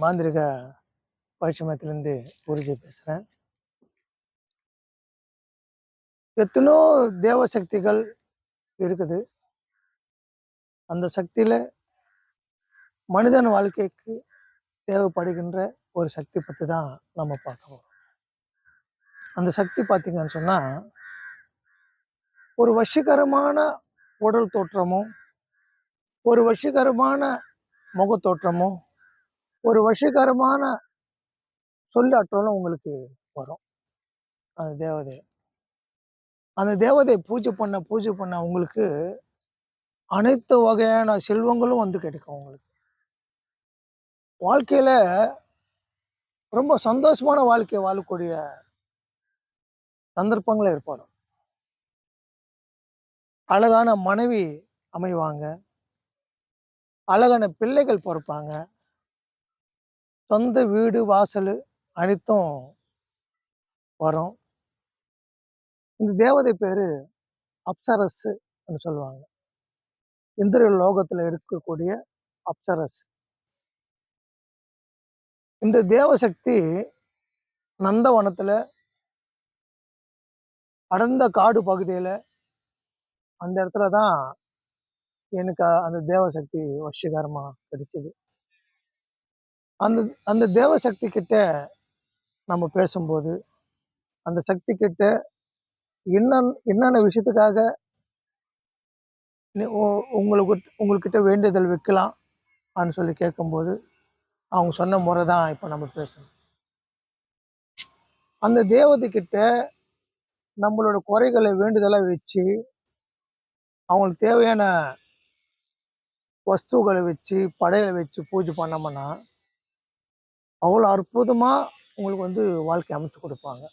மாந்திரிக பயிற்சி மையத்திலேருந்து குருஜி பேசுகிறேன் எத்தனோ தேவ சக்திகள் இருக்குது. அந்த சக்தியில மனிதன் வாழ்க்கைக்கு தேவைப்படுகின்ற ஒரு சக்தி பற்றி தான் நம்ம பார்க்க போகிறோம் அந்த சக்தி பார்த்தீங்கன்னு சொன்னா ஒரு வசீகரமான உடல் தோற்றமும் ஒரு வசீகரமான முக தோற்றமும் ஒரு வசீகரமான சொல்லாற்றலும் உங்களுக்கு வரும். அந்த தேவதை அந்த தேவதை பூஜை பண்ண பூஜை பண்ண உங்களுக்கு அனைத்து வகையான செல்வங்களும் வந்து கிடைக்கும் உங்களுக்கு. வாழ்க்கையில ரொம்ப சந்தோஷமான வாழ்க்கையை வாழக்கூடிய சந்தர்ப்பங்கள் ஏற்படும். அழகான மனைவி அமைவாங்க. அழகான பிள்ளைகள் பிறப்பாங்க. சொந்த வீடு வாசல் அனைத்தும் வரும். இந்த தேவதை பேரு அப்சரஸ் சொல்லுவாங்க. இந்திர லோகத்துல இருக்கக்கூடிய அப்சரஸ் இந்த தேவசக்தி நந்தவனத்துல அடர்ந்த காடு பகுதியில அந்த இடத்துல தான் எனக்கு அந்த தேவசக்தி வசீகரமா கிடைச்சது. அந்த அந்த தேவசக்தி கிட்ட நம்ம பேசும்போது அந்த சக்தி கிட்ட என்ன என்னென்ன விஷயத்துக்காக உங்களுக்கு உங்கள்கிட்ட வேண்டுதல் வைக்கலாம் அப்படின்னு சொல்லி கேட்கும்போது அவங்க சொன்ன முறை தான் இப்போ நம்ம பேசணும். அந்த தேவதைக்கிட்ட நம்மளோட குறைகளை வேண்டுதலாக வச்சு அவங்களுக்கு தேவையான வஸ்துகளை வச்சு படையலை வச்சு பூஜை பண்ணோம்னா அவ்வளோ அற்புதமாக உங்களுக்கு வந்து வாழ்க்கை அமைத்து கொடுப்பாங்க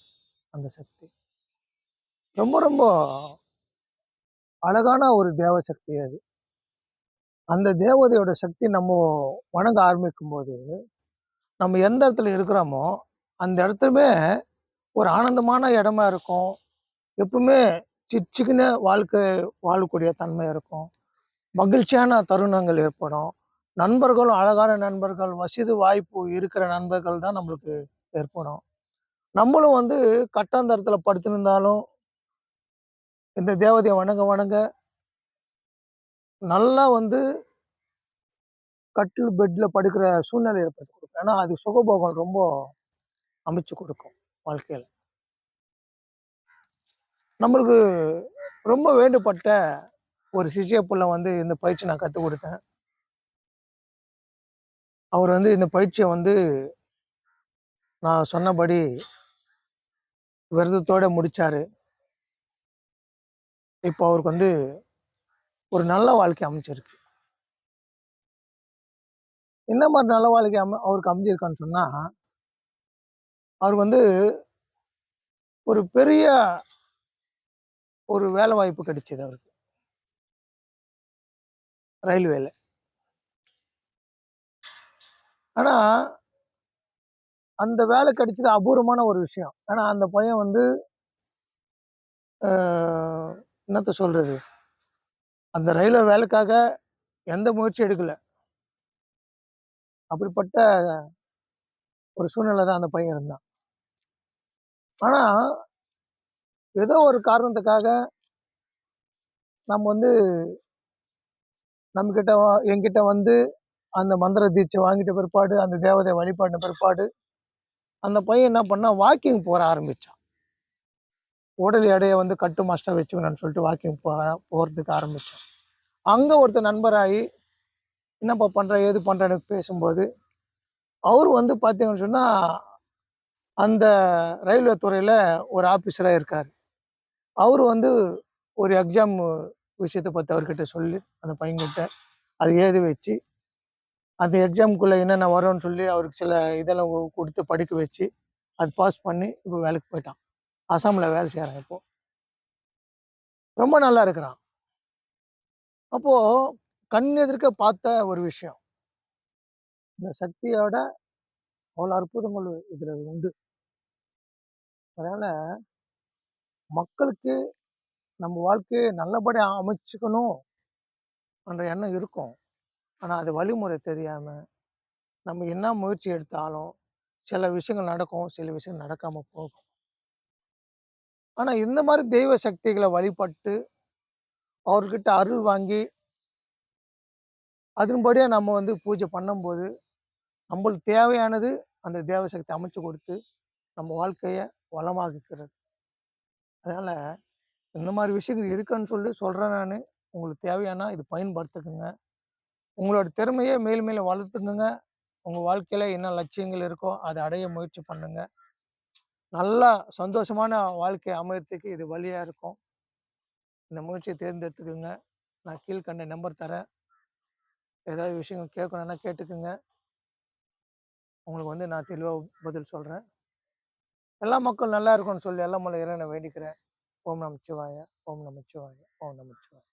அந்த சக்தி. ரொம்ப ரொம்ப அழகான ஒரு தேவ சக்தி அது. அந்த தேவதையோட சக்தி நம்ம வணங்க ஆரம்பிக்கும் போது நம்ம எந்த இடத்துல இருக்கிறோமோ அந்த இடத்துலமே ஒரு ஆனந்தமான இடமா இருக்கும். எப்பவுமே சிச்சுக்குன்னு வாழ்க்கை வாழக்கூடிய தன்மை இருக்கும். மகிழ்ச்சியான தருணங்கள் ஏற்படும். நண்பர்களும் அழகான நண்பர்கள் வசதி வாய்ப்பு இருக்கிற நண்பர்கள் தான் நம்மளுக்கு ஏற்படும். நம்மளும் வந்து கட்டாந்தரத்தில் படுத்திருந்தாலும் இந்த தேவதையை வணங்க வணங்க நல்லா வந்து கட்டில் பெட்டில் படுக்கிற சூழ்நிலை ஏற்படுத்தி கொடுக்கும். ஏன்னா அது சுகபோகம் ரொம்ப அமைச்சு கொடுக்கும் வாழ்க்கையில். நம்மளுக்கு ரொம்ப வேண்டுபட்ட ஒரு சிசிய புள்ள வந்து இந்த பயிற்சி நான் கற்றுக் கொடுத்தேன். அவர் வந்து இந்த பயிற்சியை வந்து நான் சொன்னபடி விரதத்தோட முடிச்சாரு. இப்போ அவருக்கு வந்து ஒரு நல்ல வாழ்க்கை அமைச்சிருக்கு என்ன மாதிரி நல்ல வாழ்க்கை அமை அவருக்கு அமைஞ்சிருக்கான்னு சொன்னா அவருக்கு வந்து ஒரு பெரிய ஒரு வேலை வாய்ப்பு கிடைச்சது அவருக்கு. ரயில்வேல. ஆனா அந்த வேலை கிடைச்சது அபூர்வமான ஒரு விஷயம். ஆனால் அந்த பையன் வந்து என்னத்த சொல்றது? அந்த ரயில்வே வேலைக்காக எந்த முயற்சி எடுக்கல. அப்படிப்பட்ட ஒரு சூழ்நிலை தான் அந்த பையன் இருந்தான். ஆனால் ஏதோ ஒரு காரணத்துக்காக நம்ம வந்து நம்மக்கிட்ட என்கிட்ட வந்து அந்த மந்திர தீட்சை வாங்கிட்ட பிற்பாடு அந்த தேவதை வழிபாடின பிற்பாடு அந்த பையன் என்ன பண்ணா வாக்கிங் போற ஆரம்பிச்சான். உடல் எடையை வந்து கட்டு மஸ்டா வச்சுக்கணும்னு சொல்லிட்டு வாக்கிங் போ போறதுக்கு ஆரம்பிச்சான். அங்க ஒருத்தர் நண்பராகி என்னப்பா பண்ற ஏது பண்றேன்னு பேசும்போது அவர் வந்து பார்த்தீங்கன்னு சொன்னா அந்த ரயில்வே துறையில ஒரு ஆபீசரா இருக்காரு. அவர் வந்து ஒரு எக்ஸாம் விஷயத்தை பத்தி அவர்கிட்ட சொல்லி அந்த பையன்கிட்ட அது ஏது வச்சு அந்த எக்ஸாமுக்குள்ளே என்னென்ன வரும்னு சொல்லி அவருக்கு சில இதெல்லாம் கொடுத்து படிக்க வச்சு அது பாஸ் பண்ணி இப்போ வேலைக்கு போயிட்டான். அசாமில் வேலை செய்கிறான் இப்போ. ரொம்ப நல்லா இருக்கிறான். அப்போ கண் எதிர்க்க பார்த்த ஒரு விஷயம். இந்த சக்தியோட அவ்வளோ அற்புதங்கள் இதுல உண்டு. அதனால மக்களுக்கு நம்ம வாழ்க்கையை நல்லபடியாக அமைச்சுக்கணும் என்ற எண்ணம் இருக்கும். ஆனால் அது வழிமுறை தெரியாமல் நம்ம என்ன முயற்சி எடுத்தாலும் சில விஷயங்கள் நடக்கும் சில விஷயங்கள் நடக்காமல் போகும். ஆனால் இந்த மாதிரி தெய்வ சக்திகளை வழிபட்டு அவர்கிட்ட அருள் வாங்கி அதன்படியே நம்ம வந்து பூஜை பண்ணும்போது நம்மளுக்கு தேவையானது அந்த தேவசக்தி அமைச்சு கொடுத்து நம்ம வாழ்க்கையை வளமாக்குகிறது. அதனால் இந்த மாதிரி விஷயங்கள் இருக்குன்னு சொல்லி சொல்கிறேன் நான். உங்களுக்கு தேவையானா இது பயன்படுத்துக்குங்க. உங்களோட திறமையை மேலும் மேலே வளர்த்துக்குங்க. உங்கள் வாழ்க்கையில் என்ன லட்சியங்கள் இருக்கோ அதை அடைய முயற்சி பண்ணுங்க. நல்லா சந்தோஷமான வாழ்க்கை அமையறதுக்கு இது வழியாக இருக்கும். இந்த முயற்சியை தேர்ந்தெடுத்துக்குங்க. நான் கீழ்கண்ட நம்பர் தரேன். ஏதாவது விஷயங்கள் கேட்கணும்னா கேட்டுக்குங்க. உங்களுக்கு வந்து நான் தெளிவாக பதில் சொல்கிறேன் எல்லா மக்கள் நல்லா இருக்கும்னு சொல்லி எல்லாம் மூலம் இறைவனை வேண்டிக்கிறேன். ஓம் நமச்சிவாய ஓம் நமச்சிவாய ஓம் நமச்சிவாய.